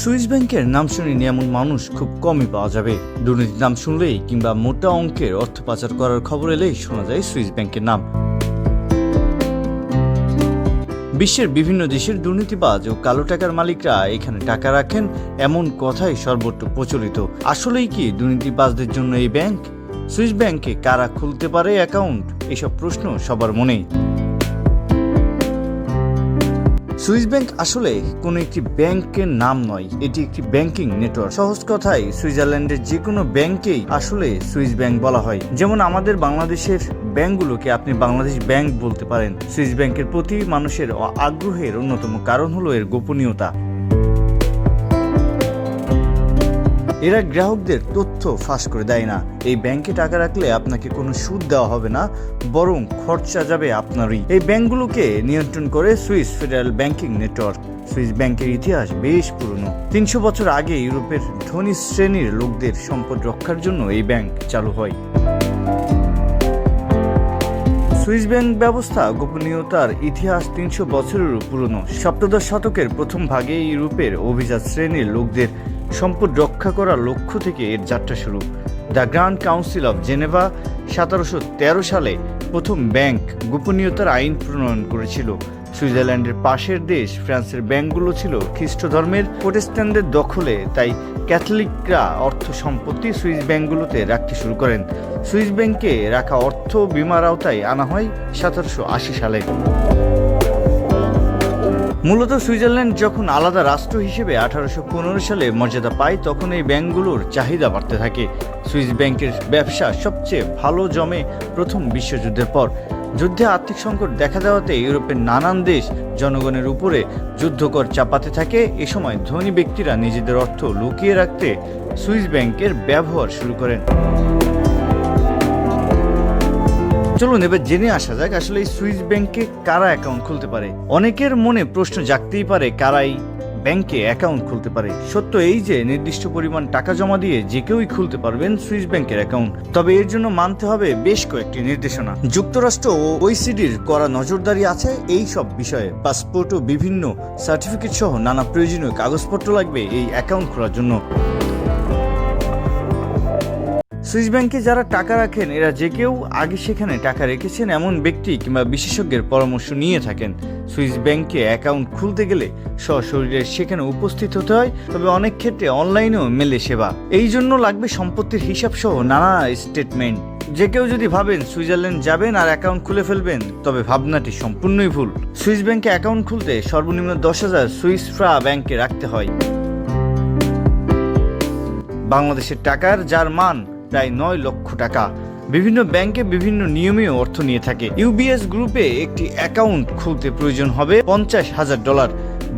Swiss ব্যাংকের নাম শুনে এমন মানুষ খুব কমই পাওয়া যাবে। দুর্নীতির নাম শুনলেই কিংবা মোটা অঙ্কের অর্থ পাচার করার খবর এলেই শোনা যায় সুইস ব্যাংকের নাম। বিশ্বের বিভিন্ন দেশের দুর্নীতিবাজ ও কালো টাকার মালিকরা এখানে টাকা রাখেন, এমন কথাই সর্বত্র প্রচলিত। আসলেই কি দুর্নীতিবাজদের জন্য এই ব্যাংক? সুইস ব্যাংকে কারা খুলতে পারে অ্যাকাউন্ট? এসব প্রশ্ন সবার মনেই। সুইস ব্যাংক আসলে কোনো একটি ব্যাংকের নাম নয়, এটি একটি ব্যাংকিং নেটওয়ার্ক। সহজ কথায়, সুইজারল্যান্ডের যে কোনো ব্যাংকেই আসলে সুইস ব্যাংক বলা হয়। যেমন আমাদের বাংলাদেশের ব্যাংকগুলোকে আপনি বাংলাদেশ ব্যাংক বলতে পারেন। সুইস ব্যাংকের প্রতি মানুষের আগ্রহের অন্যতম কারণ হলো এর গোপনীয়তা। এরা গ্রাহকদের তথ্য ফাঁস করে দেয় না। এই ব্যাংকে টাকা রাখলে আপনাকে কোনো সুদ দেওয়া হবে না, বরং খরচা যাবে আপনারই। এই ব্যাংকগুলোকে নিয়ন্ত্রণ করে Swiss federal banking network. Swiss ব্যাংকের ইতিহাস বেশ পুরনো। তিনশো বছর আগে ইউরোপের ধনী শ্রেণির লোকদের সম্পদ রক্ষার জন্য এই ব্যাংক চালু হয়। সুইস ব্যাংক ব্যবস্থা গোপনীয়তার ইতিহাস তিনশো বছরেরও পুরনো। সপ্তদশ শতকের প্রথম ভাগে ইউরোপের অভিজাত শ্রেণির লোকদের সম্পদ রক্ষা করার লক্ষ্য থেকে এর যাত্রা শুরু। The grand council of Geneva সতেরোশো তেরো সালে প্রথম ব্যাংক গোপনীয়তার আইন প্রণয়ন করেছিল। সুইজারল্যান্ডের পাশের দেশ ফ্রান্সের ব্যাংকগুলো ছিল খ্রিস্ট ধর্মের প্রোটেস্ট্যান্টদের দখলে, তাই ক্যাথলিকরা অর্থ সম্পত্তি সুইস ব্যাংকগুলোতে রাখতে শুরু করেন। সুইস ব্যাংকে রাখা অর্থ বিমার আওতায় আনা হয় সতেরোশো আশি সালে। মূলত সুইজারল্যান্ড যখন আলাদা রাষ্ট্র হিসেবে আঠারোশো পনেরো সালে মর্যাদা পায়, তখন এই ব্যাংকগুলোর চাহিদা বাড়তে থাকে। সুইস ব্যাংকের ব্যবসা সবচেয়ে ভালো জমে প্রথম বিশ্বযুদ্ধের পর। যুদ্ধে আর্থিক সংকট দেখা দেওয়াতে ইউরোপের নানান দেশ জনগণের উপরে যুদ্ধকর চাপাতে থাকে। এ সময় ধনী ব্যক্তিরা নিজেদের অর্থ লুকিয়ে রাখতে সুইস ব্যাংকের ব্যবহার শুরু করেন। চলুন, এবার জেনে আসা যাক আসলে এই সুইস ব্যাংকে কারা অ্যাকাউন্ট খুলতে পারে। অনেকের মনে প্রশ্ন জাগতেই পারে, কারাই ব্যাংকে অ্যাকাউন্ট খুলতে পারে? সত্য এই যে, নির্দিষ্ট পরিমাণ টাকা জমা দিয়ে যে কেউই খুলতে পারবেন সুইস ব্যাংকের অ্যাকাউন্ট তবে এর জন্য মানতে হবে বেশ কয়েকটি নির্দেশনা। যুক্তরাষ্ট্র ও ওইসিডির করা নজরদারি আছে এই সব বিষয়ে। পাসপোর্ট ও বিভিন্ন সার্টিফিকেট সহ নানা প্রয়োজনীয় কাগজপত্র লাগবে এই অ্যাকাউন্ট খোলার জন্য। সুইস ব্যাংকে যারা টাকা রাখেন, এরা যে কেউ আগে সেখানে টাকা রেখেছেন এমন ব্যক্তি কিংবা বিশেষজ্ঞের পরামর্শ নিয়ে থাকেন। সুইস ব্যাংকে অ্যাকাউন্ট খুলতে গেলে সশরীরে সেখানে উপস্থিত হতে হয়, তবে অনেক ক্ষেত্রে অনলাইনেও মেলে সেবা। এই জন্য লাগবে সম্পত্তির হিসাব সহ নানা স্টেটমেন্ট যে কেউ যদি ভাবেন সুইজারল্যান্ড যাবেন আর অ্যাকাউন্ট খুলে ফেলবেন, তবে ভাবনাটি সম্পূর্ণই ভুল। সুইস ব্যাংকে অ্যাকাউন্ট খুলতে সর্বনিম্ন দশ হাজার সুইস ফ্রা ব্যাংকে রাখতে হয়। বাংলাদেশের টাকার যার মান প্রায় নয় লক্ষ টাকা। বিভিন্ন ব্যাংকে বিভিন্ন নিয়মে অর্থ নিয়ে থাকে। ইউবিএস গ্রুপে একটি অ্যাকাউন্ট খুলতে প্রয়োজন হবে পঞ্চাশ হাজার ডলার।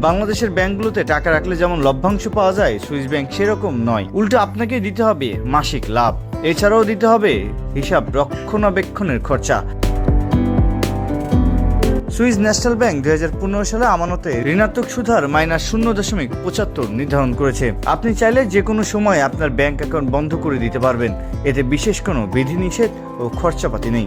বাংলাদেশের ব্যাংকগুলোতে টাকা রাখলে যেমন লভ্যাংশ পাওয়া যায়, সুইস ব্যাংক সেরকম নয়। উল্টো আপনাকে দিতে হবে মাসিক লাভ। এছাড়াও দিতে হবে হিসাব রক্ষণাবেক্ষণের খরচা। সুইস ন্যাশনাল ব্যাংক দুই হাজার পনেরো সালে আমানতে ঋণাত্মক সুধার মাইনাস শূন্য দশমিক পঁচাত্তর নির্ধারণ করেছে। আপনি চাইলে যে কোনো সময় আপনার ব্যাংক অ্যাকাউন্ট বন্ধ করে দিতে পারবেন। এতে বিশেষ কোনো বিধিনিষেধ ও খরচাপাতি নেই।